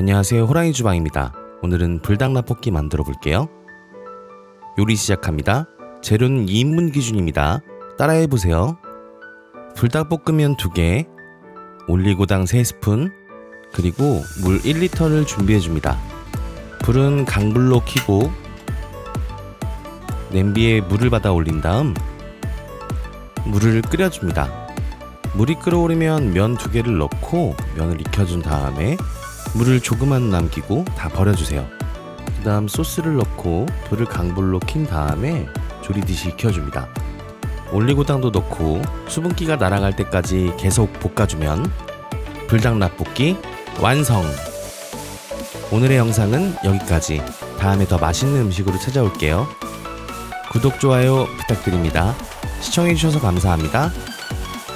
안녕하세요 호랑이 주방입니다. 오늘은 불닭라볶이 만들어 볼게요. 요리 시작합니다. 재료는 2인분 기준입니다. 따라해 보세요. 불닭볶음면 2개, 올리고당 3스푼, 그리고 물 1리터를 준비해 줍니다. 불은 강불로 켜고 냄비에 물을 받아 올린 다음 물을 끓여줍니다. 물이 끓어오르면 면 두 개를 넣고 면을 익혀준 다음에 물을 조금만 남기고 다 버려주세요. 그 다음 소스를 넣고 불을 강불로 킨 다음에 조리듯이 익혀줍니다. 올리고당도 넣고 수분기가 날아갈 때까지 계속 볶아주면 불닭라볶이 완성! 오늘의 영상은 여기까지. 다음에 더 맛있는 음식으로 찾아올게요. 구독, 좋아요 부탁드립니다. 시청해주셔서 감사합니다.